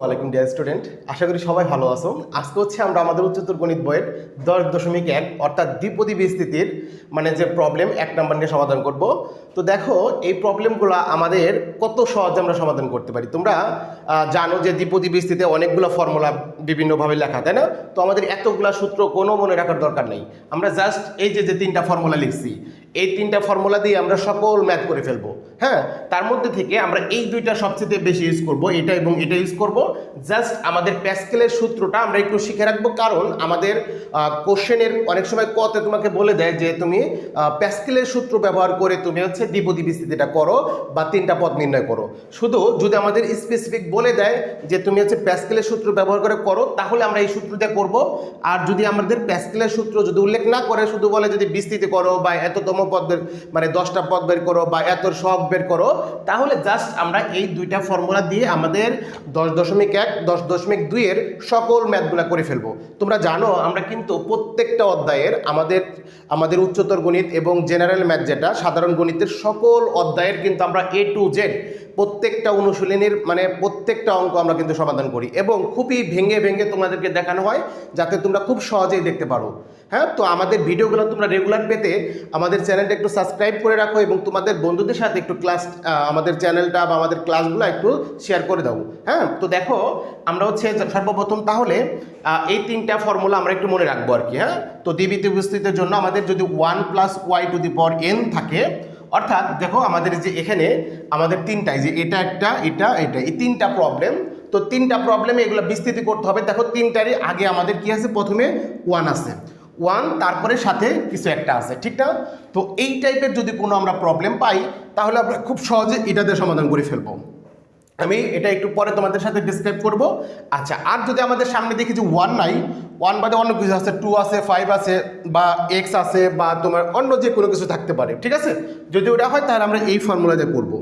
ওয়ালাইকুম dear student, আশা করি সবাই ভালো আছো। আজকে হচ্ছে আমরা আমাদের উচ্চতর গণিত বইয়ের দশ দশমিক এক, অর্থাৎ দ্বিপদী বিস্তৃতির মানে যে প্রবলেম এক নাম্বার নিয়ে সমাধান করব। তো দেখো, এই প্রবলেমগুলো আমাদের কত সহজে আমরা সমাধান করতে পারি? তোমরা জানো যে দ্বিপদী বিস্তৃতিতে অনেকগুলো ফর্মুলা বিভিন্নভাবে লেখা, তাই না? তো আমাদের এতগুলা সূত্র কোনো মনে রাখার দরকার নেই। আমরা জাস্ট এই যে যে তিনটা ফর্মুলা লিখছি, এই তিনটা ফর্মুলা দিয়ে আমরা সকল ম্যাথ করে ফেলব। হ্যাঁ তার মধ্যে থেকে আমরা এই দুইটা সবচেয়ে বেশি ইউজ করব, এটা এবং এটা ইউজ করব। জাস্ট আমাদের প্যাসকেলের সূত্রটা আমরা একটু শিখে রাখব, কারণ আমাদের কোশ্চেনের অনেক সময় কতে তোমাকে বলে দেয় যে তুমি প্যাসকেলের সূত্র ব্যবহার করে তুমি হচ্ছে দ্বিপদী বিস্তৃতিটা করো বা তিনটা পদ নির্ণয় করো। শুধু যদি আমাদের স্পেসিফিক বলে দেয় যে তুমি হচ্ছে প্যাসকেলের সূত্র ব্যবহার করে করো, তাহলে আমরা এই সূত্র দিয়ে করব। আর যদি আমাদের প্যাসকেলের সূত্র যদি উল্লেখ না করে, শুধু বলে যদি বিস্তৃতি করো বা এততম পদ মানে দশটা পদ বের করো বা এত সব বের করো, তাহলে জাস্ট আমরা এই দুইটা ফর্মুলা দিয়ে আমাদের দশ দশমিক এক, দশ দশমিক দুইয়ের সকল ম্যাথগুলো করে ফেলব। তোমরা জানো, আমরা কিন্তু প্রত্যেকটা অধ্যায়ের আমাদের আমাদের উচ্চতর গণিত এবং জেনারেল ম্যাথ যেটা, সাধারণ গণিতের সকল অধ্যায়ের কিন্তু আমরা এ টু জেড প্রত্যেকটা অনুশীলনীর মানে প্রত্যেকটা অঙ্ক আমরা কিন্তু সমাধান করি এবং খুবই ভেঙে ভেঙে তোমাদেরকে দেখানো হয়, যাতে তোমরা খুব সহজেই দেখতে পারো। হ্যাঁ তো আমাদের ভিডিওগুলো তোমরা রেগুলার পেতে আমাদের চ্যানেলটা একটু সাবস্ক্রাইব করে রাখো এবং তোমাদের বন্ধুদের সাথে একটু ক্লাস আমাদের চ্যানেলটা বা আমাদের ক্লাসগুলো একটু শেয়ার করে দাও। হ্যাঁ তো দেখো, আমরা হচ্ছে সর্বপ্রথম তাহলে এই তিনটা ফর্মুলা আমরা একটু মনে রাখব আর কি হ্যাঁ? তো দ্বিবৃত্ত বিস্তৃতির জন্য আমাদের যদি one plus Y to the power N থাকে, অর্থাৎ দেখো আমাদের যে এখানে আমাদের তিনটাই যে এটা একটা, এটা এটা, এই তিনটা প্রবলেম তো তিনটা প্রবলেমে এগুলো বিস্তৃতি করতে হবে। দেখো তিনটারই আগে আমাদের কি আছে? প্রথমে ওয়ান আছে। ওয়ান, তারপরে সাথে কিছু একটা আছে, ঠিক না? তো এই টাইপের যদি কোনো আমরা প্রবলেম পাই, তাহলে আমরা খুব সহজে এটা দিয়ে সমাধান করে ফেলব। আমি এটা একটু পরে তোমাদের সাথে ডিসক্রাইব করব। আচ্ছা আর যদি আমাদের সামনে দেখি যে ওয়ান নাই ওয়ান বাদে অন্য কিছু আছে টু আছে ফাইভ আছে, বা এক্স আছে, বা তোমার অন্য যে কোনো কিছু থাকতে পারে, ঠিক আছে? যদি ওটা হয়, তাহলে আমরা এই ফর্মুলা দিয়ে করব।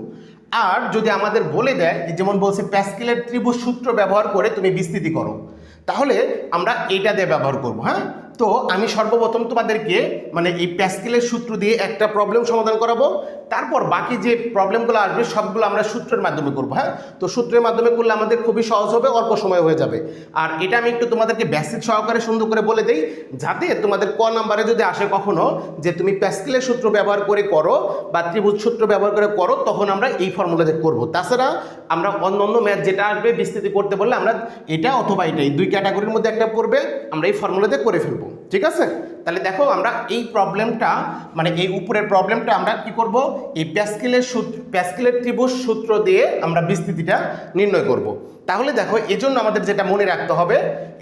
আর যদি আমাদের বলে দেয় যেমন বলছে প্যাসকেলের ত্রিভুজ সূত্র ব্যবহার করে তুমি বিস্তৃতি করো, তাহলে আমরা এটা দিয়ে ব্যবহার করব হ্যাঁ? তো আমি সর্বপ্রথম তোমাদেরকে মানে এই প্যাসকেলের সূত্র দিয়ে একটা প্রবলেম সমাধান করাবো। তারপর বাকি যে প্রবলেমগুলো আসবে, সবগুলো আমরা সূত্রের মাধ্যমে করব হ্যাঁ? তো সূত্রের মাধ্যমে করলে আমাদের খুবই সহজ হবে, অল্প সময় হয়ে যাবে। আর এটা আমি একটু তোমাদেরকে বেসিক সহকারে সুন্দর করে বলে দিই, যাতে তোমাদের ক নাম্বারে যদি আসে কখনো যে তুমি প্যাসকেলের সূত্র ব্যবহার করে করো বা ত্রিভুজ সূত্র ব্যবহার করে করো, তখন আমরা এই ফর্মুলাতে করব। তাছাড়া আমরা অন্য অন্য ম্যাথ যেটা আসবে, বিস্তৃতি করতে বললে আমরা এটা অথবা এটাই, দুই ক্যাটাগরির মধ্যে একটা পড়বে, আমরা এই ফর্মুলাতে করে ফেলব। ঠিক আছে? তাহলে দেখো আমরা এই প্রবলেমটা মানে এই উপরের প্রবলেমটা আমরা কি করব? এই প্যাসকেলের সূত্র প্যাসকেলের ত্রিভুজ সূত্র দিয়ে আমরা বিস্তৃতিটা নির্ণয় করব। তাহলে দেখো, এজন্য আমাদের যেটা মনে রাখতে হবে,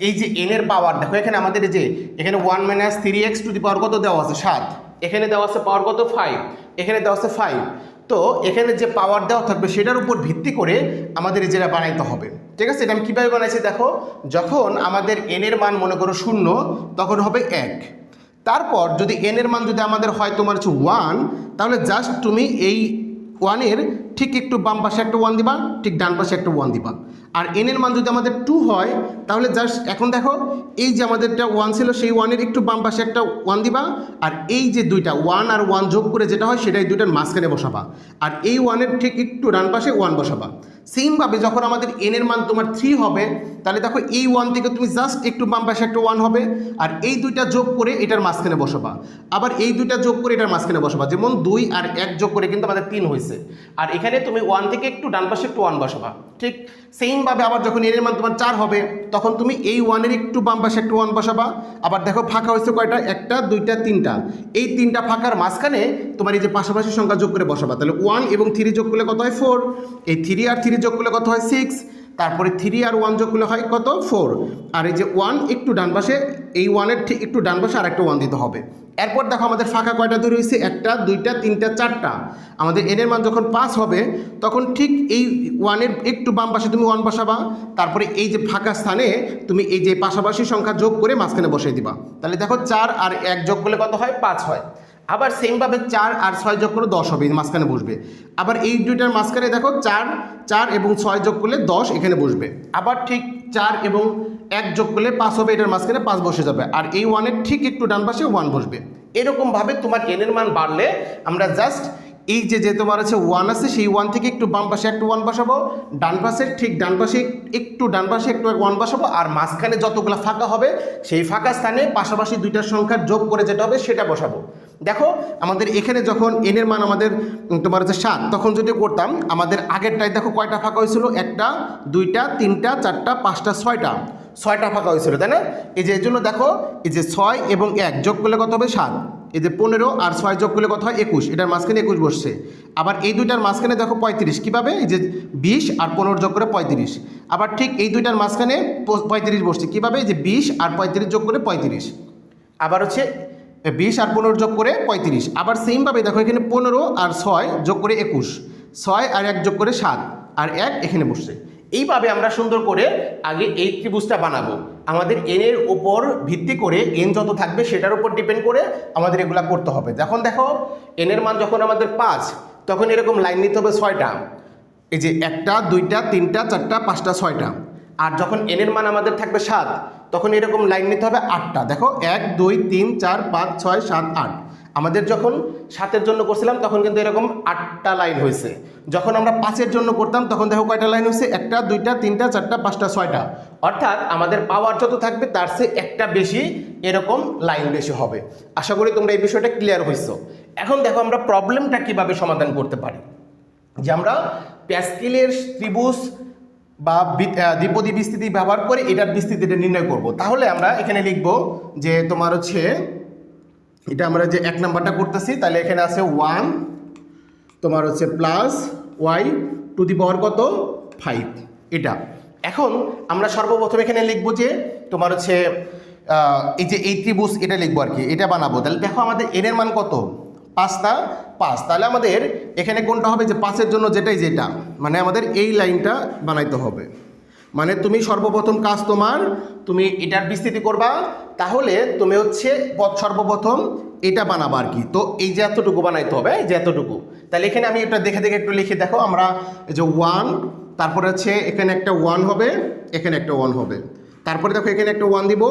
এই যে এন এর পাওয়ার দেখো এখানে আমাদের যে, এখানে one minus three X to the power কত দেওয়া আছে? সাত। এখানে দেওয়া আছে পাওয়ার কত? ফাইভ এখানে দেওয়া আছে ফাইভ তো এখানে যে পাওয়ার দেওয়া থাকবে সেটার উপর ভিত্তি করে আমাদের এই বানাইতে হবে। ঠিক আছে? এটা আমি কীভাবে বানাইছি দেখো? যখন আমাদের এনের মান মনে করো শূন্য, তখন হবে এক। তারপর যদি এন এর মান যদি আমাদের হয় তোমার হচ্ছে ওয়ান তাহলে জাস্ট তুমি এই ওয়ানের ঠিক একটু বাম পাশে একটা ওয়ান দিবা, ঠিক ডান পাশে একটা ওয়ান দিবা। আর এন এর মান যদি আমাদের টু হয়, তাহলে জাস্ট এখন দেখো, এই যে আমাদেরটা ওয়ান ছিল, সেই ওয়ানের একটু বাম পাশে একটা ওয়ান দিবা, আর এই যে দুইটা ওয়ান আর ওয়ান যোগ করে যেটা হয় সেটাই দুইটার মাঝখানে বসাবা। আর এই ওয়ানের ঠিক একটু ডান পাশে ওয়ান বসাবা। সেমভাবে যখন আমাদের এন এর মান তোমার থ্রি হবে, তাহলে দেখো এই ওয়ান থেকে তুমি জাস্ট একটু বাম পাশে একটা ওয়ান হবে, আর এই দুইটা যোগ করে এটার মাঝখানে বসাবা। আবার এই দুইটা যোগ করে এটার মাঝখানে বসাবা, যেমন দুই আর এক যোগ করে কিন্তু আমাদের তিন হয়েছে। আর এখানে তুমি ওয়ান থেকে একটু ডান পাশে একটু ওয়ান বসাবা। ঠিক সেমভাবে আবার যখন এর মান তোমার চার হবে, তখন তুমি এই ওয়ানের একটু বাম পাশে একটু ওয়ান বসাবা। আবার দেখো ফাঁকা হয়েছে কয়টা? একটা, দুইটা, তিনটা। এই তিনটা ফাঁকার মাঝখানে তোমার এই যে পাশাপাশি সংখ্যা যোগ করে বসাবা, তাহলে ওয়ান এবং থ্রি যোগ করলে কত হয় ফোর এই থ্রি আর থ্রি যোগ করলে কত হয় সিক্স তারপরে থ্রি আর ওয়ান যোগ করলে হয় কত? ফোর আর এই যে ওয়ান একটু ডান পাশে, এই ওয়ানের ঠিক একটু ডান পাশে আর একটা ওয়ান দিতে হবে। এরপর দেখো আমাদের ফাঁকা কয়টা তৈরি হয়েছে? একটা, দুইটা, তিনটা, চারটা। আমাদের এনের মান যখন পাস হবে, তখন ঠিক এই ওয়ানের একটু বাম পাশে তুমি ওয়ান বসাবা। তারপরে এই যে ফাঁকা স্থানে তুমি এই যে পাশাপাশি সংখ্যা যোগ করে মাঝখানে বসিয়ে দিবা। তাহলে দেখো চার আর এক যোগ করলে কত হয়? পাঁচ হয়। আবার সেমভাবে চার আর ছয় যোগ করলে দশ হবে মাঝখানে বসবে। আবার এই দুইটার মাঝখানে দেখো চার চার এবং ছয় যোগ করলে দশ, এখানে বসবে। আবার ঠিক চার এবং এক যোগ করলে পাঁচ হবে, এটার মাঝখানে পাঁচ বসে যাবে। আর এই ওয়ানের ঠিক একটু ডান পাশে ওয়ান বসবে। এরকমভাবে তোমার এনের মান বাড়লে আমরা জাস্ট এই যে যে তোমার আছে ওয়ান আছে, সেই ওয়ান থেকে একটু বাম পাশে একটু ওয়ান বসাবো, ডান পাশে ঠিক ডান পাশে একটু ডান পাশে একটু ওয়ান বসাবো, আর মাঝখানে যতগুলো ফাঁকা হবে, সেই ফাঁকা স্থানে পাশাপাশি দুইটার সংখ্যার যোগ করে যেটা হবে, সেটা বসাবো। দেখো, আমাদের এখানে যখন এনের মান আমাদের তোমার হচ্ছে সাত, তখন যদি করতাম, আমাদের আগেরটায় দেখো কয়টা ফাঁকা হয়েছিল? একটা, দুইটা, তিনটা, চারটা, পাঁচটা, ছয়টা। ছয়টা ফাঁকা হয়েছিল, তাই না? এই যে এর জন্য দেখো, এই যে ছয় এবং এক যোগ করলে কত হবে? সাত। এই যে পনেরো আর ছয় যোগ করলে কত হয়? একুশ। এটার মাঝখানে একুশ বসছে। আবার এই দুইটার মাঝখানে দেখো পঁয়ত্রিশ। কীভাবে? এই যে বিশ আর পনেরো যোগ করে পঁয়ত্রিশ। আবার ঠিক এই দুইটার মাঝখানে পঁয়ত্রিশ বসছে। কীভাবে? এই যে বিশ আর পঁয়ত্রিশ যোগ করে পঁয়ত্রিশ। আবার হচ্ছে বিশ আর পনেরো যোগ করে পঁয়ত্রিশ। আবার সেমভাবে দেখো এখানে পনেরো আর ছয় যোগ করে একুশ। ছয় আর এক যোগ করে সাত। আর এক এখানে বসছে। এইভাবে আমরা সুন্দর করে আগে এই ত্রিভুজটা বানাবো। আমাদের এনের উপর ভিত্তি করে এন যত থাকবে সেটার উপর ডিপেন্ড করে আমাদের এগুলা করতে হবে। যখন দেখো এনের মান যখন আমাদের পাঁচ, তখন এরকম লাইন নিতে হবে ছয়টা। এই যে একটা, দুইটা, তিনটা, চারটা, পাঁচটা, ছয়টা। আর যখন এনের মান আমাদের থাকবে সাত, তখন এরকম লাইন নিতে হবে আটটা। দেখো, এক, দুই, তিন, চার, পাঁচ, ছয়, সাত, আট। আমাদের যখন সাতের জন্য করছিলাম, তখন কিন্তু এরকম আটটা লাইন হয়েছে। যখন আমরা পাঁচের জন্য করতাম, তখন দেখো কয়টা লাইন হয়েছে? একটা, দুইটা, তিনটা, চারটা, পাঁচটা, ছয়টা। অর্থাৎ আমাদের পাওয়ার যত থাকবে, তার চেয়ে একটা বেশি এরকম লাইন বেশি হবে। আশা করি তোমরা এই বিষয়টা ক্লিয়ার হয়েছো। এখন দেখো আমরা প্রবলেমটা কীভাবে সমাধান করতে পারি। যে আমরা প্যাসকেলের ত্রিভুজ বা দ্বিপদী বিস্তৃতি ব্যবহার করে এটার বিস্তৃতিটা নির্ণয় করব। তাহলে আমরা এখানে লিখব যে তোমার হচ্ছে, এটা আমরা যে এক নাম্বারটা করতেছি, তাহলে এখানে আছে ওয়ান তোমার হচ্ছে plus Y to the power কত? ফাইভ এটা। এখন আমরা সর্বপ্রথম এখানে লিখব যে তোমার হচ্ছে এই যে এই ত্রিভুজ, এটা লিখব আর কি, এটা বানাবো। তাহলে দেখো আমাদের এনের মান কত? পাঁচটা পাঁচ, তাহলে আমাদের এখানে কোনটা হবে? যে পাঁচের জন্য যেটাই যেটা মানে আমাদের এই লাইনটা বানাইতে হবে। মানে তুমি সর্বপ্রথম কাজ তোমার, তুমি এটার বিস্তৃতি করবা, তাহলে তুমি হচ্ছে সর্বপ্রথম এটা বানাবা আর কি। তো এই যে এতটুকু বানাইতে হবে যে এতটুকু। তাহলে এখানে আমি এটা দেখে দেখে একটু লিখে দেখো, আমরা যে ওয়ান তারপরে হচ্ছে এখানে একটা ওয়ান হবে, এখানে একটা ওয়ান হবে। তারপরে দেখো এখানে একটা ওয়ান দিব,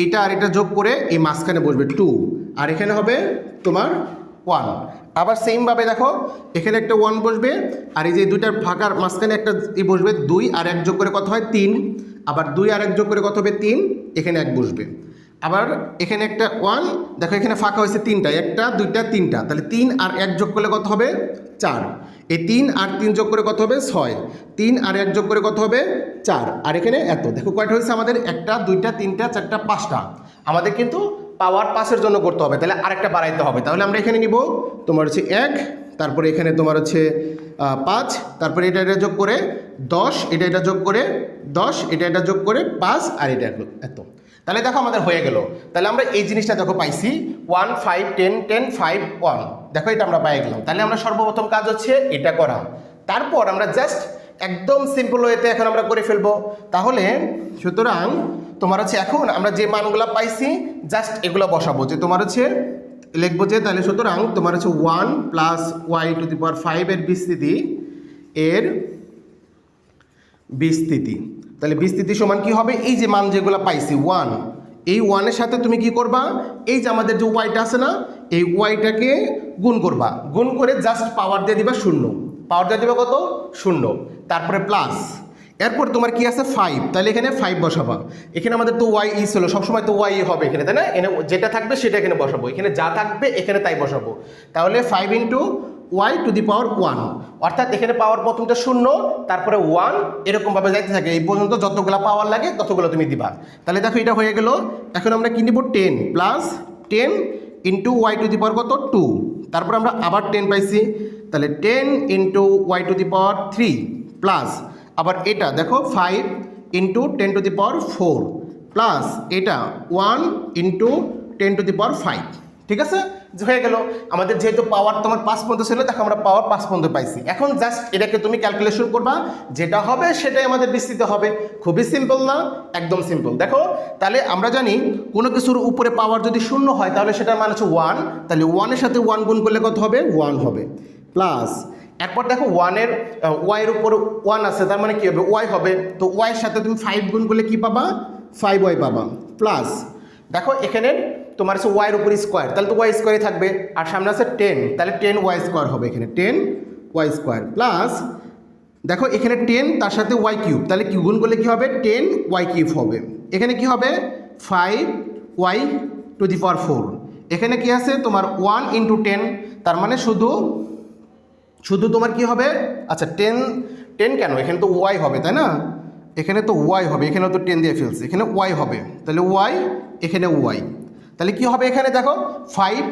এইটা আর এটা যোগ করে এই মাঝখানে বসবে টু আর এখানে হবে তোমার ওয়ান আবার সেমভাবে দেখো, এখানে একটা ওয়ান বসবে, আর এই যে দুইটার ফাঁকার মাঝখানে একটা ই বসবে, দুই আর এক যোগ করে কত হয়? তিন। আবার দুই আর এক যোগ করে কত হবে? তিন। এখানে এক বসবে। আবার এখানে একটা ওয়ান দেখো এখানে ফাঁকা হয়েছে তিনটা, একটা, দুইটা, তিনটা। তাহলে তিন আর এক যোগ করলে কত হবে? চার। এই তিন আর তিন যোগ করে কত হবে? ছয়। তিন আর এক যোগ করে কত হবে? চার। আর এখানে এত। দেখো কয়টা হয়েছে আমাদের? একটা, দুইটা, তিনটা, চারটা, পাঁচটা। আমাদের কিন্তু পাওয়ার পাসের জন্য করতে হবে, তাহলে আরেকটা বাড়াইতে হবে। তাহলে আমরা এখানে নিব, তোমার হচ্ছে এক, তারপরে এখানে তোমার হচ্ছে পাঁচ, তারপরে এটা এটা যোগ করে দশ, এটা এটা যোগ করে দশ, এটা এটা যোগ করে পাঁচ, আর এটা এত। তাহলে দেখো আমাদের হয়ে গেল। তাহলে আমরা এই জিনিসটা দেখো পাইছি one five ten ten five one দেখো এটা আমরা পাই গেলাম। তাহলে আমরা সর্বপ্রথম কাজ হচ্ছে এটা করা। তারপর আমরা জাস্ট একদম সিম্পল ওয়েতে এখন আমরা করে ফেলব। তাহলে সুতরাং তোমার হচ্ছে এখন আমরা যে মানগুলো পাইছি জাস্ট এগুলো বসাবো। যে তোমার হচ্ছে লিখব যে তাহলে সুতরাং তোমার হচ্ছে one plus Y to the power ফাইভের বিস্তৃতি এর বিস্তৃতি। তাহলে বিস্তৃতি সমান কি হবে? এই যে মান যেগুলো পাইছি ওয়ান এই ওয়ানের সাথে তুমি কি করবা? এই যে আমাদের যে ওয়াইটা আছে না, এই ওয়াইটাকে গুণ করবা। গুণ করে জাস্ট পাওয়ার দিয়ে দিবা শূন্য। পাওয়ার দিয়ে দিবা কত? শূন্য। তারপরে প্লাস এরপর তোমার কি আছে? ফাইভ তাহলে এখানে ফাইভ বসাবা। এখানে আমাদের তো ওয়াই ই ছিল সবসময় তো ওয়াই হবে এখানে, তাই না? এখানে যেটা থাকবে সেটা এখানে বসাবো। এখানে যা থাকবে এখানে তাই বসাবো। তাহলে five into Y to the power one অর্থাৎ এখানে পাওয়ার প্রথমটা শূন্য, তারপরে ওয়ান এরকমভাবে যাইতে থাকে। এই পর্যন্ত যতগুলো পাওয়ার লাগে, ততগুলো তুমি দিবা। তাহলে দেখো এটা হয়ে গেল। এখন আমরা কি নিব? Ten plus ten into Y to the power কত? টু তারপর আমরা আবার টেন পাইছি। তাহলে ten into Y to the power three plus আবার এটা দেখো five into ten to the power four plus এটা one into ten to the power five ঠিক আছে? হয়ে গেল, আমাদের যেহেতু পাওয়ার তোমার পাঁচ পর্যন্ত ছিল, দেখো আমরা পাওয়ার পাঁচ পর্যন্ত পাইছি। এখন জাস্ট এটাকে তুমি ক্যালকুলেশন করবা, যেটা হবে সেটাই আমাদের বিস্তৃত হবে। খুবই সিম্পল না, একদম সিম্পল দেখো, তাহলে আমরা জানি কোনো কিছুর উপরে পাওয়ার যদি শূন্য হয়, তাহলে সেটার মানে হচ্ছে ওয়ান তাহলে ওয়ানের সাথে ওয়ান গুণ করলে কত হবে? ওয়ান হবে। প্লাস এরপর দেখো ওয়ানের ওয়াইয়ের উপর ওয়ান আছে, তার মানে কী হবে? ওয়াই হবে। তো ওয়াইয়ের সাথে তুমি ফাইভ গুণ করলে কী পাবা? ফাইভ ওয়াই পাবা। প্লাস দেখো এখানে তোমার হচ্ছে ওয়াইয়ের উপর স্কোয়ার তাহলে তো ওয়াই স্কোয়ারই থাকবে। আর সামনে আছে টেন তাহলে টেন ওয়াই স্কোয়ার হবে এখানে টেন ওয়াই স্কোয়ার প্লাস দেখো এখানে টেন তার সাথে ওয়াই কিউব তাহলে কি গুণ করলে কী হবে? টেন ওয়াই কিউব হবে। এখানে কি হবে? Five Y to the power four এখানে কি আছে? তোমার ওয়ান ইন্টু টেন তার মানে শুধু শুধু তোমার কি হবে? আচ্ছা টেন টেন কেন? এখানে তো ওয়াই হবে, তাই না? এখানে তো ওয়াই হবে এখানে তো টেন দিয়ে ফেলছে। এখানে ওয়াই হবে, তাহলে ওয়াই এখানে ওয়াই তাহলে কি হবে এখানে দেখো? Five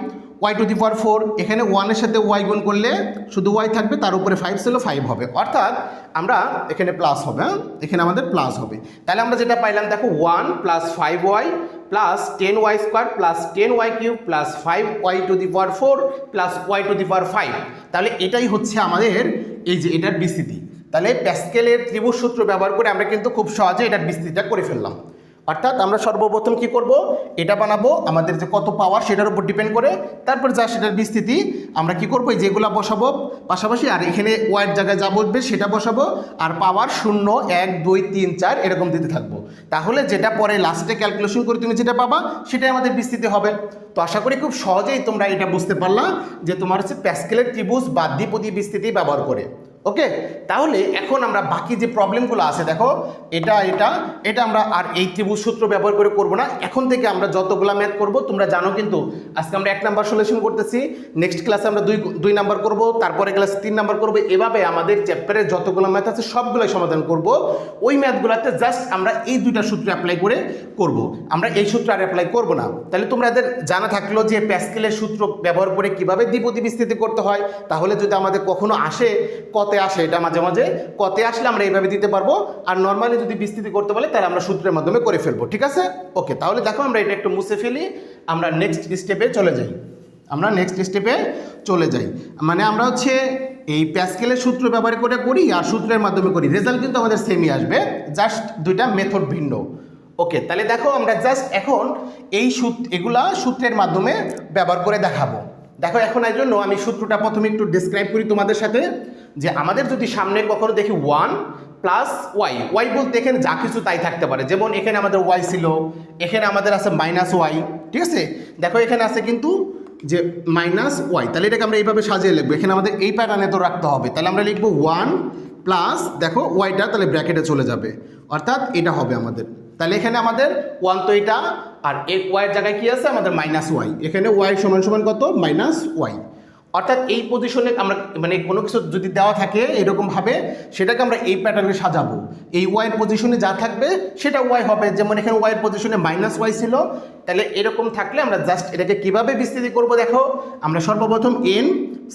Y to the power four এখানে ওয়ানের সাথে ওয়াই গুণ করলে শুধু ওয়াই থাকবে, তার উপরে ফাইভ ছিল ফাইভ হবে। অর্থাৎ আমরা এখানে প্লাস হবে হ্যাঁ? এখানে আমাদের প্লাস হবে। তাহলে আমরা যেটা পাইলাম, দেখো one plus five Y plus ten Y square plus ten Y cube plus five Y to the power four plus Y to the power five তাহলে এটাই হচ্ছে আমাদের এই যে এটার বিস্তৃতি। তাহলে প্যাসকেলের ত্রিভুজ সূত্র ব্যবহার করে আমরা কিন্তু খুব সহজে এটার বিস্তৃতিটা করে ফেললাম। অর্থাৎ আমরা সর্বপ্রথম কি করব? এটা বানাবো, আমাদের যে কত পাওয়ার সেটার উপর ডিপেন্ড করে, তারপর যা সেটার বিস্তৃতি, আমরা কি করব? যেগুলো বসাবো, পাশাপাশি আর এখানে ওয়াইড জায়গায় যা বসবে সেটা বসাবো, আর পাওয়ার শূন্য, এক, দুই, তিন, চার এরকম দিতে থাকব। তাহলে যেটা পরে লাস্টে ক্যালকুলেশন করে তুমি যেটা পাবা, সেটাই আমাদের বিস্তৃতি হবে। তো আশা করি খুব সহজেই তোমরা এটা বুঝতে পারলা যে তোমার হচ্ছে প্যাসকেলের ত্রিভুজ বা দ্বিপদী বিস্তৃতি ব্যবহার করে। ওকে তাহলে এখন আমরা বাকি যে প্রবলেমগুলো আছে, দেখো, এটা এটা এটা আমরা আর এই ত্রিভুজ সূত্র ব্যবহার করে করব না। এখন থেকে আমরা যতগুলা ম্যাথ করব, তোমরা জানো কিন্তু, আজকে আমরা এক নাম্বার সলিউশন করতেছি। নেক্সট ক্লাসে আমরা দুই দুই নাম্বার করব, তারপরে ক্লাসে তিন নাম্বার করব। এভাবে আমাদের চ্যাপ্টারের যতগুলো ম্যাথ আছে, সবগুলোই সমাধান করব। ওই ম্যাথগুলোতে জাস্ট আমরা এই দুইটা সূত্র অ্যাপ্লাই করে করব। আমরা এই সূত্র আর অ্যাপ্লাই করব না। তাহলে তোমরা এদের জানা থাকল যে প্যাসকেলের সূত্র ব্যবহার করে কীভাবে দ্বিপদী বিস্তৃতি করতে হয়। তাহলে যদি আমাদের কখনো আসে কতে আসে, এটা মাঝে মাঝে কতে আসলে আমরা এইভাবে দিতে পারব। আর নর্মালি যদি বিস্তৃতি করতে বলে, তাহলে আমরা সূত্রের মাধ্যমে করে ফেলব, ঠিক আছে? ওকে তাহলে দেখো আমরা এটা একটু মুছে ফেলি। আমরা নেক্সট স্টেপে চলে যাই। আমরা নেক্সট স্টেপে চলে যাই। মানে আমরা হচ্ছে এই প্যাসকেলের সূত্র ব্যবহার করে করি আর সূত্রের মাধ্যমে করি। রেজাল্ট কিন্তু আমাদের সেমই আসবে জাস্ট দুইটা মেথড ভিন্ন। ওকে তাহলে দেখো আমরা জাস্ট এখন এই সূত্র এগুলা সূত্রের মাধ্যমে ব্যবহার করে দেখাবো। দেখো, এখন এই জন্য আমি সূত্রটা প্রথমে একটু ডিসক্রাইব করি তোমাদের সাথে, যে আমাদের যদি সামনে কখনো দেখি ওয়ান প্লাস ওয়াই ওয়াই বলতে এখানে যা কিছু তাই থাকতে পারে। যেমন এখানে আমাদের ওয়াই ছিল, এখানে আমাদের আছে মাইনাস ওয়াই ঠিক আছে? দেখো, এখানে আছে কিন্তু যে মাইনাস ওয়াই তাহলে এটাকে আমরা এইভাবে সাজিয়ে লিখব। এখানে আমাদের এই প্যাটার্নে তো রাখতে হবে। তাহলে আমরা লিখব ওয়ান প্লাস দেখো ওয়াইটা তাহলে ব্র্যাকেটে চলে যাবে। অর্থাৎ এটা হবে আমাদের। তাহলে এখানে আমাদের ওয়ান তো এটা আর এক ওয়াইয়ের জায়গায় কি আছে? আমাদের মাইনাস ওয়াই এখানে ওয়াই সমান সমান কত? মাইনাস ওয়াই অর্থাৎ এই পজিশনে আমরা মানে কোনো কিছু যদি দেওয়া থাকে এরকমভাবে, সেটাকে আমরা এই প্যাটার্নে সাজাবো। এই ওয়াইয়ের পজিশনে যা থাকবে, সেটা ওয়াই হবে। যেমন এখানে ওয়াইয়ের পজিশনে মাইনাস ওয়াই ছিল, তাহলে এরকম থাকলে আমরা জাস্ট এটাকে কীভাবে বিস্তৃতি করব দেখো? আমরা সর্বপ্রথম এন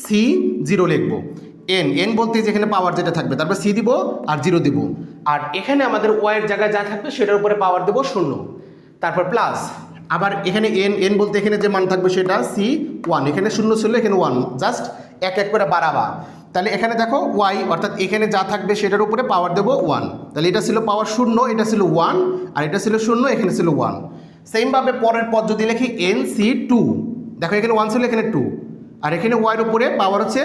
সি জিরো লিখব। এন এন বলতে যেখানে পাওয়ার যেটা থাকবে, তারপর সি দিব আর জিরো দিব। আর এখানে আমাদের ওয়াইয়ের জায়গায় যা থাকবে, সেটার উপরে পাওয়ার দেবো শূন্য। তারপর প্লাস আবার এখানে এন এন বলতে এখানে যে মান থাকবে সেটা সি ওয়ান এখানে শূন্য ছিল, এখানে ওয়ান জাস্ট এক এক করে বাড়াবা। তাহলে এখানে দেখো ওয়াই অর্থাৎ এখানে যা থাকবে সেটার উপরে পাওয়ার দেবো ওয়ান তাহলে এটা ছিল পাওয়ার শূন্য, এটা ছিল ওয়ান আর এটা ছিল শূন্য, এখানে ছিল ওয়ান সেমভাবে পরের পদ যদি লিখি এন সি টু দেখো এখানে ওয়ান ছিল, এখানে টু আর এখানে ওয়াইয়ের উপরে পাওয়ার হচ্ছে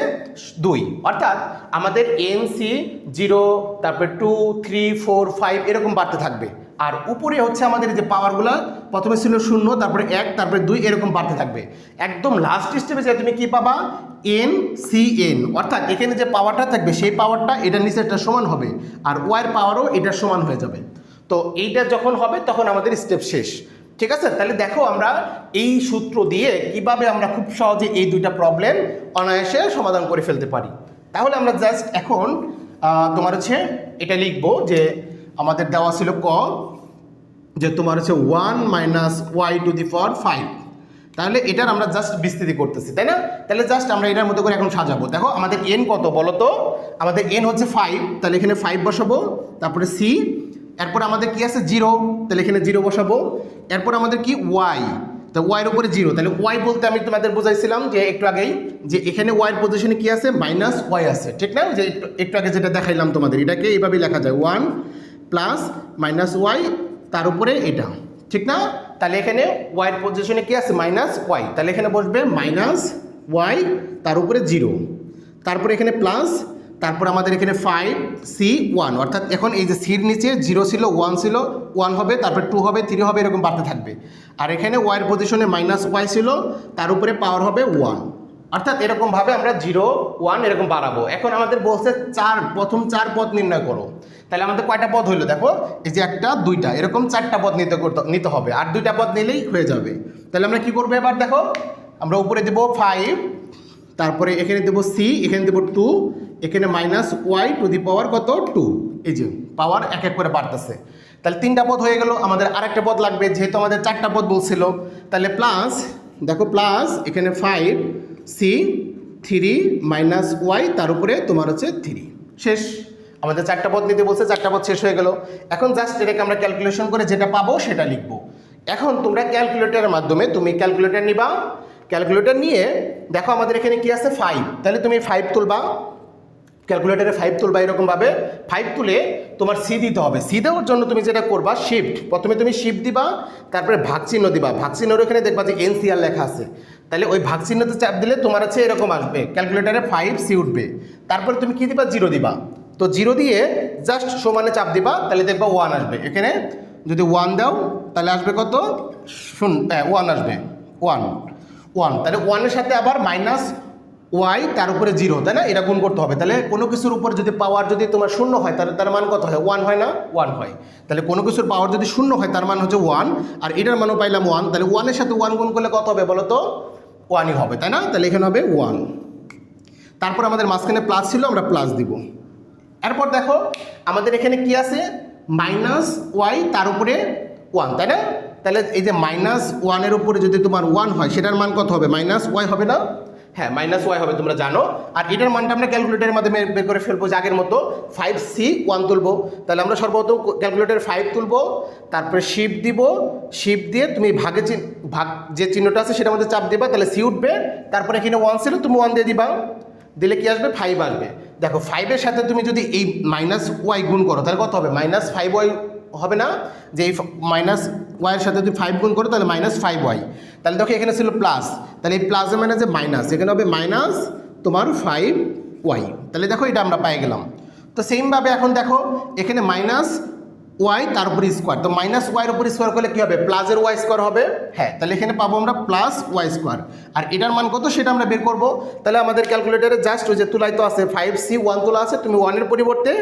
দুই। অর্থাৎ আমাদের এন সি জিরো তারপরে টু থ্রি ফোর ফাইভ এরকম বাড়তে থাকবে। আর উপরে হচ্ছে আমাদের যে পাওয়ারগুলো প্রথমে ছিল শূন্য, তারপরে এক, তারপরে দুই, এরকম বাড়তে থাকবে। একদম লাস্ট স্টেপে যে তুমি কি পাবা? এন সি এন অর্থাৎ এখানে যে পাওয়ারটা থাকবে, সেই পাওয়ারটা এটার নিচে একটা সমান হবে, আর ওয়ার পাওয়ারও এটা সমান হয়ে যাবে। তো এইটা যখন হবে, তখন আমাদের স্টেপ শেষ। ঠিক আছে? তাহলে দেখো আমরা এই সূত্র দিয়ে কীভাবে আমরা খুব সহজে এই দুইটা প্রবলেম অনায়াসে সমাধান করে ফেলতে পারি। তাহলে আমরা জাস্ট এখন তোমার হচ্ছে এটা লিখব যে আমাদের দেওয়া ছিল ক, যে তোমার হচ্ছে one minus Y to the power five তাহলে এটার আমরা জাস্ট বিস্তৃতি করতেছি, তাই না? তাহলে জাস্ট আমরা এটার মতো করে এখন সাজাবো। দেখো, আমাদের এন কত বলো তো? আমাদের এন হচ্ছে ফাইভ তাহলে এখানে ফাইভ বসাবো, তারপরে সি এরপর আমাদের কি আছে? জিরো তাহলে এখানে জিরো বসাবো। এরপর আমাদের কি? ওয়াই তা ওয়াইয়ের উপরে জিরো তাহলে ওয়াই বলতে আমি তোমাদের বোঝাইছিলাম যে একটু আগেই, যে এখানে ওয়াইয়ের পজিশনে কি আছে? মাইনাস ওয়াই আছে, ঠিক না? যে একটু আগে যেটা দেখাইলাম তোমাদের, এটাকে এইভাবেই লেখা যায়। ওয়ান প্লাস মাইনাস ওয়াই তার উপরে এটা। ঠিক না? তাহলে এখানে ওয়াইয়ের পজিশনে কি আছে? মাইনাস ওয়াই তাহলে এখানে বসবে মাইনাস ওয়াই তার উপরে জিরো তারপরে এখানে প্লাস তারপর আমাদের এখানে ফাইভ সি ওয়ান অর্থাৎ এখন এই যে সির নিচে জিরো ছিল ওয়ান ছিল ওয়ান হবে, তারপর টু হবে থ্রি হবে, এরকম বাড়তে থাকবে। আর এখানে ওয়াইয়ের পজিশনে মাইনাস ওয়াই ছিল, তার উপরে পাওয়ার হবে ওয়ান অর্থাৎ এরকমভাবে আমরা জিরো, ওয়ান এরকম বাড়াবো। এখন আমাদের বলছে চার, প্রথম চার পদ নির্ণয় করো। তাহলে আমাদের কয়টা পদ হইল দেখো? এই যে একটা, দুইটা। এরকম চারটা পদ নিতে করতে- নিতে হবে। আর দুইটা পদ নিলেই হয়ে যাবে। তাহলে আমরা কি করব এবার দেখো? আমরা উপরে দেবো ফাইভ তারপরে এখানে দেবো সি এখানে দেবো টু এখানে minus Y to the power কত? টু এই যে পাওয়ার এক এক করে বাড়তেছে। তাহলে তিনটা পদ হয়ে গেল। আমাদের আরেকটা পদ লাগবে। যেহেতু আমাদের চারটা পদ বলছিল, তাহলে প্লাস দেখো প্লাস এখানে five C three minus Y তার উপরে তোমার হচ্ছে থ্রি শেষ। আমাদের চারটা পদ নিতে বলছে, চারটা পদ শেষ হয়ে গেল। এখন জাস্ট এটাকে আমরা ক্যালকুলেশন করে যেটা পাবো সেটা লিখব। এখন তোমরা ক্যালকুলেটরের মাধ্যমে তুমি ক্যালকুলেটর নিবা। ক্যালকুলেটর নিয়ে দেখো আমাদের এখানে কি আছে? ফাইভ তাহলে তুমি ফাইভ তুলবা। ক্যালকুলেটারে ফাইভ তুলবা এরকমভাবে। ফাইভ তুলে তোমার সি দিতে হবে। সি দেওয়ার জন্য তুমি যেটা করবা শিফট প্রথমে তুমি শিফট দিবা, তারপরে ভাগ চিহ্ন দিবা। ভাগ চিহ্নর ওখানে দেখবা যে এনসিআর লেখা আছে। তাহলে ওই ভাগ চিহ্নতে চাপ দিলে তোমার আছে এরকম আসবে। ক্যালকুলেটারে ফাইভ সি উঠবে। তারপরে তুমি কি দিবা? জিরো দিবা। তো জিরো দিয়ে জাস্ট সমানে চাপ দিবা, তাহলে দেখবা ওয়ান আসবে। এখানে যদি ওয়ান দাও, তাহলে আসবে কত? শুন হ্যাঁ ওয়ান আসবে। ওয়ান ওয়ান তাহলে ওয়ানের সাথে আবার মাইনাস ওয়াই তার উপরে জিরো তাই না? এটা গুণ করতে হবে। তাহলে কোনো কিছুর উপর যদি পাওয়ার যদি তোমার শূন্য হয়, তাহলে তার মান কত হয়? ওয়ান হয় না? ওয়ান হয়। তাহলে কোনো কিছুর পাওয়ার যদি শূন্য হয়, তার মান হচ্ছে ওয়ান আর এটার মানও পাইলাম ওয়ান তাহলে ওয়ানের সাথে ওয়ান গুণ করলে কত হবে বলো তো? ওয়ানই হবে, তাই না? তাহলে এখানে হবে ওয়ান তারপর আমাদের মাঝখানে প্লাস ছিল, আমরা প্লাস দিব। এরপর দেখো, আমাদের এখানে কি আছে? মাইনাস ওয়াই তার উপরে ওয়ান তাই না? তাহলে এই যে মাইনাস ওয়ানের উপরে যদি তোমার ওয়ান হয়, সেটার মান কত হবে? মাইনাস ওয়াই হবে না? হ্যাঁ মাইনাস ওয়াই হবে, তোমরা জানো। আর এটার মানটা আমরা ক্যালকুলেটারের মাধ্যমে বের করে ফেলব যে আগের মতো ফাইভ সি ওয়ান তুলবো। তাহলে আমরা সর্বপ্রথম ক্যালকুলেটার ফাইভ তুলবো, তারপরে শিপ দিব শিপ দিয়ে তুমি ভাগে ভাগ যে চিহ্নটা আছে সেটার মধ্যে চাপ দিবা, তাহলে সি উঠবে। তারপরে এখানে ওয়ান ছিল, তুমি ওয়ান দিয়ে দিবা। দিলে কি আসবে? ফাইভ আসবে। দেখো ফাইভের সাথে তুমি যদি এই মাইনাস ওয়াই গুণ করো, তাহলে কত হবে? মাইনাস ফাইভ ওয়াই হবে না? যে এই মাইনাস ওয়াইয়ের সাথে যদি ফাইভ গুণ করো, তাহলে মাইনাস ফাইভ ওয়াই তাহলে দেখো এখানে ছিল প্লাস তাহলে এই প্লাসের মানে যে মাইনাস এখানে হবে মাইনাস তোমার ফাইভ ওয়াই তাহলে দেখো এটা আমরা পাই গেলাম। তো সেমভাবে এখন দেখো, এখানে মাইনাস ওয়াই তার উপরে স্কোয়ার তো মাইনাস ওয়াইয়ের উপর স্কোয়ার করলে কী হবে? প্লাসের ওয়াই স্কোয়ার হবে? হ্যাঁ তাহলে এখানে পাবো আমরা প্লাস ওয়াই স্কোয়ার আর এটার মান কত সেটা আমরা বের করব? তাহলে আমাদের ক্যালকুলেটারে জাস্ট ওই যে তুলাই তো আছে ফাইভ সি ওয়ান তোলা আছে, তুমি ওয়ানের পরিবর্তে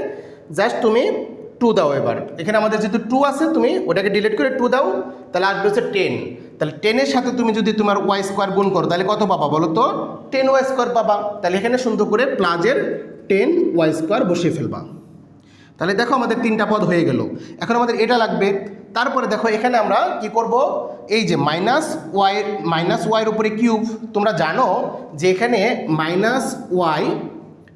জাস্ট তুমি টু দাও এবার। এখানে আমাদের যেহেতু টু আছে, তুমি ওটাকে ডিলিট করে টু দাও, তাহলে আসবে হচ্ছে টেন তাহলে টেনের সাথে তুমি যদি তোমার ওয়াই স্কোয়ার গুণ করো, তাহলে কত পাবা বলো তো? টেন ওয়াই স্কোয়ার পাবা। তাহলে এখানে সুন্দর করে প্লাজের টেন ওয়াই স্কোয়ার বসিয়ে ফেলবা। তাহলে দেখো আমাদের তিনটা পদ হয়ে গেল। এখন আমাদের এটা লাগবে। তারপরে দেখো এখানে আমরা কি করব? এই যে মাইনাস ওয়াই মাইনাস ওয়াইয়ের উপরে কিউব তোমরা জানো যে এখানে মাইনাস ওয়াই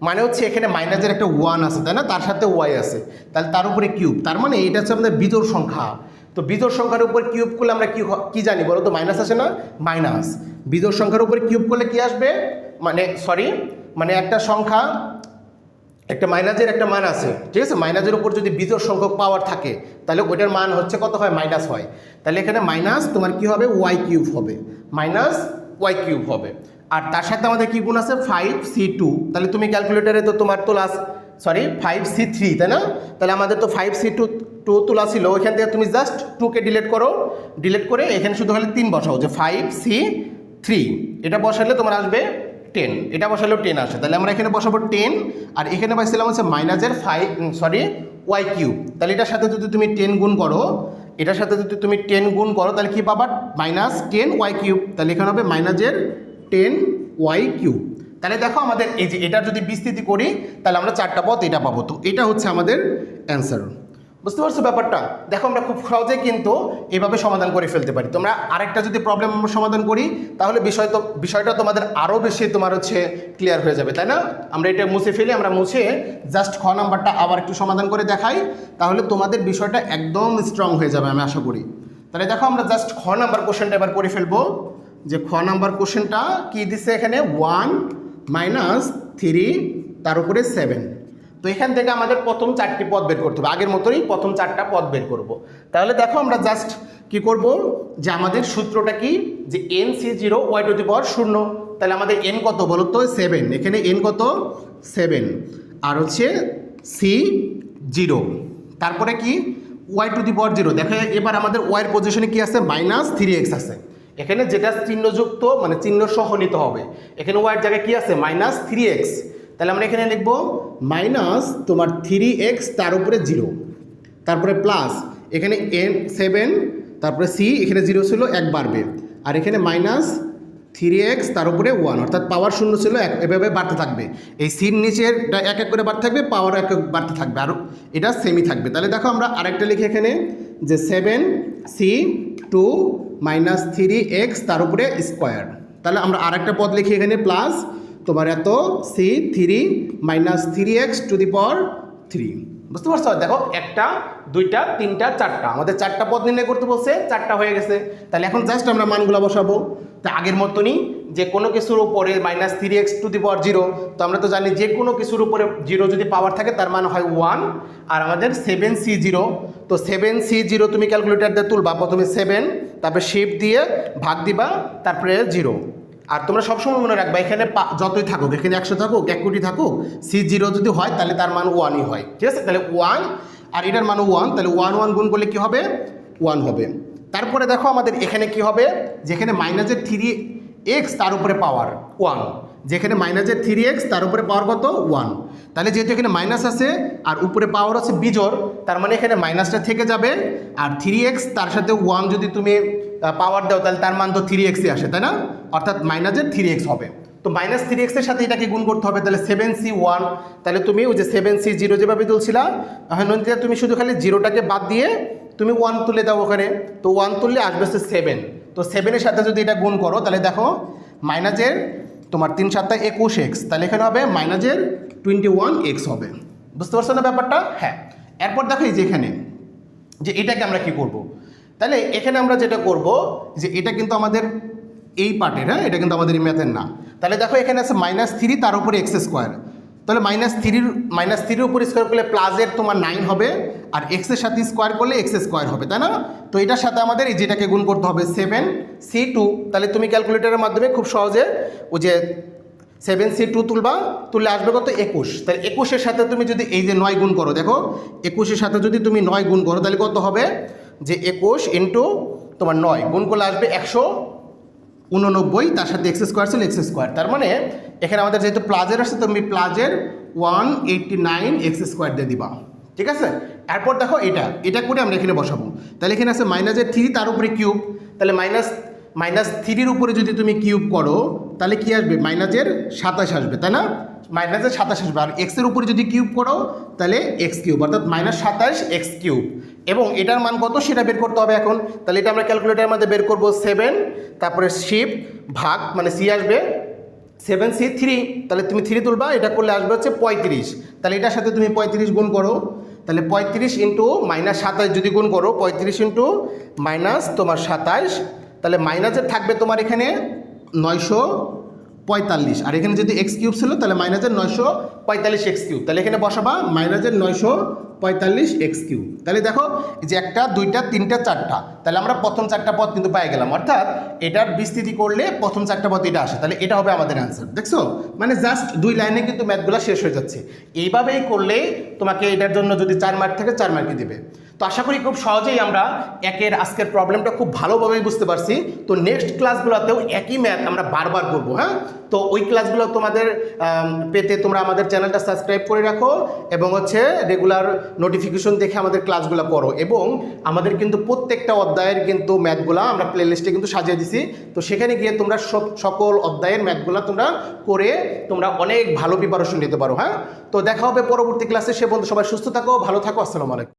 মানে হচ্ছে এখানে মাইনাসের একটা ওয়ান আছে, তাই না? তার সাথে ওয়াই আছে। তাহলে তার উপরে কিউব তার মানে এটা হচ্ছে আমাদের বিজোড় সংখ্যা। তো বিজোড় সংখ্যার উপর কিউব করলে আমরা কি কি জানি বলো তো মাইনাস আসে না? মাইনাস বিজোড় সংখ্যার উপরে কিউব করলে কি আসবে? মানে সরি মানে একটা সংখ্যা, একটা মাইনাসের একটা মান আছে। ঠিক আছে? মাইনাসের উপর যদি বিজোড় সংখ্যক পাওয়ার থাকে, তাহলে ওইটার মান হচ্ছে কত হয়? মাইনাস হয়। তাহলে এখানে মাইনাস তোমার কি হবে? ওয়াই কিউব হবে। মাইনাস ওয়াই কিউব হবে। আর তার সাথে আমাদের কি গুণ আছে? ফাইভ সি টু তাহলে তুমি ক্যালকুলেটারে তো তোমার তোলা সরি ফাইভ সি থ্রি তাই না? তাহলে আমাদের তো ফাইভ সি টু টু তোলা ছিল, ওইখান থেকে তুমি জাস্ট টুকে ডিলিট করো। ডিলিট করে এখানে শুধু খালি তিন বসাও, যে ফাইভ সি থ্রি এটা বসালে তোমার আসবে টেন এটা বসালেও টেন আসে। তাহলে আমরা এখানে বসাবো টেন আর এখানে পাইছিলাম হচ্ছে মাইনাসের ফাইভ সরি ওয়াই কিউব তাহলে এটার সাথে যদি তুমি টেন গুণ করো, এটার সাথে যদি তুমি টেন গুণ করো, তাহলে কি পাবা? মাইনাস টেন ওয়াই কিউব তাহলে এখানে হবে মাইনাসের টেন ওয়াই কিউব তাহলে দেখো আমাদের এই যে এটা যদি বিস্তৃতি করি, তাহলে আমরা চারটা পথ এটা পাবো। তো এটা হচ্ছে আমাদের অ্যান্সার বুঝতে পারছ ব্যাপারটা? দেখো আমরা খুব সহজে কিন্তু এভাবে সমাধান করে ফেলতে পারি। তোমরা আরেকটা যদি প্রবলেম সমাধান করি, তাহলে বিষয় তো বিষয়টা তোমাদের আরও বেশি তোমার হচ্ছে ক্লিয়ার হয়ে যাবে, তাই না? আমরা এটা মুছে ফেলি, আমরা মুছে জাস্ট খ নাম্বারটা আবার একটু সমাধান করে দেখাই। তাহলে তোমাদের বিষয়টা একদম স্ট্রং হয়ে যাবে, আমি আশা করি। তাহলে দেখো আমরা জাস্ট খ নাম্বার কোশ্চেনটা এবার করে ফেলব। যে খ নাম্বার কোশ্চেনটা কি দিছে এখানে? ওয়ান মাইনাস থ্রি, তার উপরে সেভেন। তো এখান থেকে আমাদের প্রথম চারটি পদ বের করতে হবে। আগের মতোই প্রথম চারটা পদ বের করব। তাহলে দেখো আমরা জাস্ট কি করব? যে আমাদের সূত্রটা কি? যে N C zero Y to the power শূন্য। তাহলে আমাদের এন কত বলো তো? সেভেন এখানে এন কত? সেভেন আর হচ্ছে সি জিরো তারপরে কি? Y to the power zero দেখো, এবার আমাদের ওয়াইয়ের পজিশনে কি আছে? মাইনাস থ্রি এক্স আছে। এখানে যেটা চিহ্নযুক্ত মানে চিহ্ন সহ নিতে হবে। এখানে ওয়াইয়ের জায়গায় কি আছে? মাইনাস থ্রি এক্স তাহলে আমরা এখানে লিখব মাইনাস তোমার থ্রি এক্স তার উপরে জিরো তারপরে প্লাস এখানে এন সেভেন তারপরে সি এখানে জিরো ছিল, এক বাড়বে। আর এখানে মাইনাস থ্রি এক্স তার উপরে ওয়ান অর্থাৎ পাওয়ার শূন্য ছিল, এক এভাবে বাড়তে থাকবে। এই সির নিচের এক এক করে বাড়তে থাকবে পাওয়ার এক এক বাড়তে থাকবে। আর এটা সেমই থাকবে। তাহলে দেখো আমরা আরেকটা লিখি এখানে, যে seven C two minus three X তার উপরে স্কোয়ার তাহলে আমরা আরেকটা পদ লিখি এখানে প্লাস তোমার এত C three minus three X to the power three বুঝতে পারছ? দেখো, একটা, দুইটা, তিনটা, চারটা। আমাদের চারটা পদ নির্ণয় করতে বলছে, চারটা হয়ে গেছে। তাহলে এখন জাস্ট আমরা মানগুলো বসাবো। তা আগের মতনই যে কোনো কিছুর উপরে minus three X to the power zero তো আমরা তো জানি যে কোনো কিছুর উপরে জিরো যদি পাওয়ার থাকে, তার মান হয় ওয়ান আর আমাদের সেভেন সি জিরো তো সেভেন সি জিরো তুমি ক্যালকুলেটার দিয়ে তুলবা, প্রথমে সেভেন তারপরে শেপ দিয়ে ভাগ দিবা, তারপরে জিরো আর তোমরা সবসময় মনে রাখবা, এখানে যতই থাকুক, এখানে একশো থাকুক, এক কোটি থাকুক সি জিরো যদি হয়, তাহলে তার মান ওয়ানই হয়। ঠিক আছে? তাহলে ওয়ান আর এটার মান ওয়ান তাহলে ওয়ান ওয়ান গুণ করলে কী হবে? ওয়ান হবে। তারপরে দেখো আমাদের এখানে কি হবে? যেখানে মাইনাসের থ্রি এক্স তার উপরে পাওয়ার ওয়ান যেখানে মাইনাসের থ্রি এক্স তার উপরে পাওয়ার কত? ওয়ান তাহলে যেহেতু এখানে মাইনাস আছে, আর উপরে পাওয়ার আছে বিজোর তার মানে এখানে মাইনাসটা থেকে যাবে, আর থ্রি এক্স তার সাথে ওয়ান যদি তুমি পাওয়ার দাও, তাহলে তার মান তো থ্রি এক্সই আসে, তাই না? অর্থাৎ মাইনাসের থ্রি এক্স হবে। তো মাইনাস থ্রি এক্সের সাথে এটাকে গুণ করতে হবে, তাহলে সেভেন সি ওয়ান তাহলে তুমি ওই যে সেভেন সি জিরো যেভাবে তুলছিলা নন্দিতা, তুমি শুধু খালি জিরোটাকে বাদ দিয়ে তুমি ওয়ান তুলে দাও ওখানে। তো ওয়ান তুললে আসবে হচ্ছে সেভেন তো সেভেনের সাথে যদি এটা গুণ করো, তাহলে দেখো মাইনাসের তোমার তিন সাতটা একুশ এক্স তাহলে এখানে হবে মাইনাসের টোয়েন্টি ওয়ান এক্স হবে। বুঝতে পারছ না ব্যাপারটা? হ্যাঁ। এরপর দেখো এই যে এখানে, যে এটাকে আমরা কি করব। তাহলে এখানে আমরা যেটা করব, যে এটা কিন্তু আমাদের এই পার্টের হ্যাঁ? এটা কিন্তু আমাদের ম্যাথের না। তাহলে দেখো এখানে আছে মাইনাস থ্রি তার উপরে এক্স স্কোয়ার তাহলে মাইনাস থ্রির মাইনাস থ্রির উপর স্কোয়ার করলে প্লাসের তোমার নাইন হবে আর এক্সের সাথে স্কোয়ার করলে এক্স স্কোয়ার হবে, তাই না? তো এটার সাথে আমাদের এই যেটাকে গুণ করতে হবে সেভেন সি টু তাহলে তুমি ক্যালকুলেটরের মাধ্যমে খুব সহজে ওই যে সেভেন সি টু তুলবা, তুললে আসবে কত? একুশ। তাহলে একুশের সাথে তুমি যদি এই যে নয় গুণ করো, দেখো, একুশের সাথে যদি তুমি নয় গুণ করো, তাহলে কত হবে? যে একুশ ইন্টু তোমার নয়, গুণ করলে আসবে একশো উননব্বই, তার সাথে এক্স স্কোয়ার ছিল এক্স স্কোয়ার তার মানে এখানে আমাদের যেহেতু প্লাজের আসছে তুমি প্লাজের one eighty nine X square দিয়ে দিবা। ঠিক আছে? এরপর দেখো এটা। এটা করে আমরা এখানে বসাবো। তাহলে এখানে আছে মাইনাসের থ্রি তার উপরে কিউব তাহলে মাইনাস মাইনাস থ্রির উপরে যদি তুমি কিউব করো, তাহলে কি আসবে? মাইনাসের সাতাশ আসবে, তাই না? মাইনাসের সাতাশ আসবে। আর এক্সের উপরে যদি কিউব করো, তাহলে এক্স কিউব অর্থাৎ মাইনাস সাতাশ এক্স কিউব এবং এটার মান কত সেটা বের করতে হবে এখন? তাহলে এটা আমরা ক্যালকুলেটারের মধ্যে বের করব সেভেন তারপরে শিপ ভাগ মানে সি আসবে সেভেন সি থ্রি তাহলে তুমি থ্রি তুলবা, এটা করলে আসবে হচ্ছে পঁয়ত্রিশ। তাহলে এটার সাথে তুমি পঁয়ত্রিশ গুণ করো। তাহলে পঁয়ত্রিশ ইন্টু মাইনাস সাতাশ যদি গুণ করো, পঁয়ত্রিশ ইন্টু মাইনাস তোমার সাতাশ। তাহলে মাইনাসের থাকবে তোমার এখানে নয়শো। পঁয়তাল্লিশ। আর এখানে যদি এক্স কিউব ছিল, তাহলে মাইনাসের নয়শো পঁয়তাল্লিশ এক্স কিউব। তাহলে এখানে বসাবা মাইনাসের নয়শো পঁয়তাল্লিশ এক্স কিউব। তাহলে দেখো যে একটা, দুইটা, তিনটা, চারটা, তাহলে আমরা প্রথম চারটা পদ কিন্তু পেয়ে গেলাম। অর্থাৎ এটার বিস্তৃতি করলে প্রথম চারটা পদ এটা আসে। তাহলে এটা হবে আমাদের অ্যান্সার দেখছ? মানে জাস্ট দুই লাইনে কিন্তু ম্যাথগুলো শেষ হয়ে যাচ্ছে। এইভাবেই করলে তোমাকে এটার জন্য যদি চার মার্ক থাকে, চার মার্কই দেবে। তো আশা করি খুব সহজেই আমরা একের আজকের প্রবলেমটা খুব ভালোভাবেই বুঝতে পারছি। তো নেক্সট ক্লাসগুলোতেও একই ম্যাথ আমরা বারবার করব হ্যাঁ? তো ওই ক্লাসগুলো তোমাদের পেতে তোমরা আমাদের চ্যানেলটা সাবস্ক্রাইব করে রাখো এবং হচ্ছে রেগুলার নোটিফিকেশন দেখে আমাদের ক্লাসগুলো করো এবং আমাদের কিন্তু প্রত্যেকটা অধ্যায়ের কিন্তু ম্যাথগুলো আমরা প্লেলিস্টে কিন্তু সাজিয়ে দিছি। তো সেখানে গিয়ে তোমরা সকল অধ্যায়ের ম্যাথগুলো তোমরা করে তোমরা অনেক ভালো প্রিপারেশন নিতে পারো হ্যাঁ? তো দেখা হবে পরবর্তী ক্লাসে সে বন্ধু সবাই সুস্থ থাকো, ভালো থাকো, আসসালামু আলাইকুম।